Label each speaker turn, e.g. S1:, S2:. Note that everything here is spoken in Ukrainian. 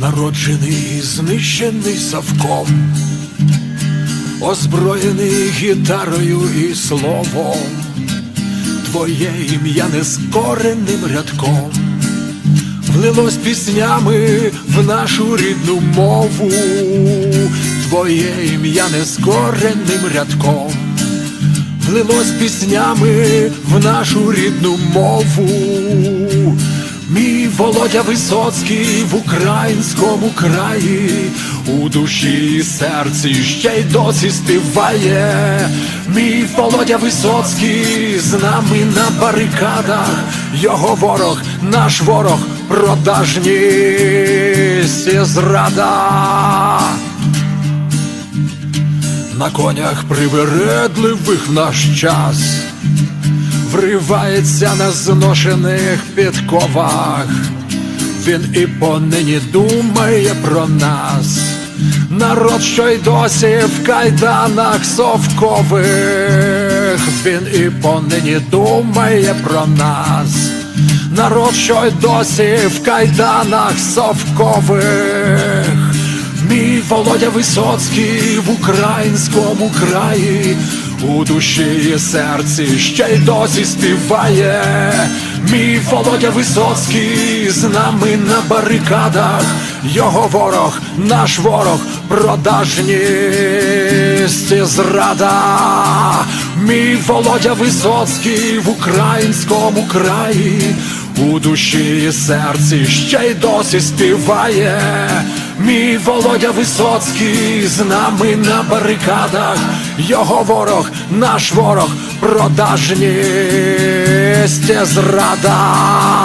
S1: народжений, знищений совком, озброєний гітарою і словом, твоє ім'я нескореним рядком, влилось піснями в нашу рідну мову, твоє ім'я нескореним рядком. Влилось піснями в нашу рідну мову. Володя Висоцький в українському краї, у душі і серці ще й досі співає. Мій Володя Висоцький з нами на барикадах, його ворог, наш ворог, продажність і зрада. На конях привередливих в наш час вривається на зношених підковах. Він і понині думає про нас. Народ, що й досі в кайданах совкових. Він і понині думає про нас. Народ, що й досі в кайданах совкових. Мій Володя Висоцький в українському краї, у душі і серці ще й досі співає. Мій Володя Висоцький з нами на барикадах, його ворог, наш ворог, продажність і зрада. Мій Володя Висоцький в українському краї, у душі і серці ще й досі співає. Мій Володя Висоцький з нами на барикадах, його ворог, наш ворог, продажність зрада.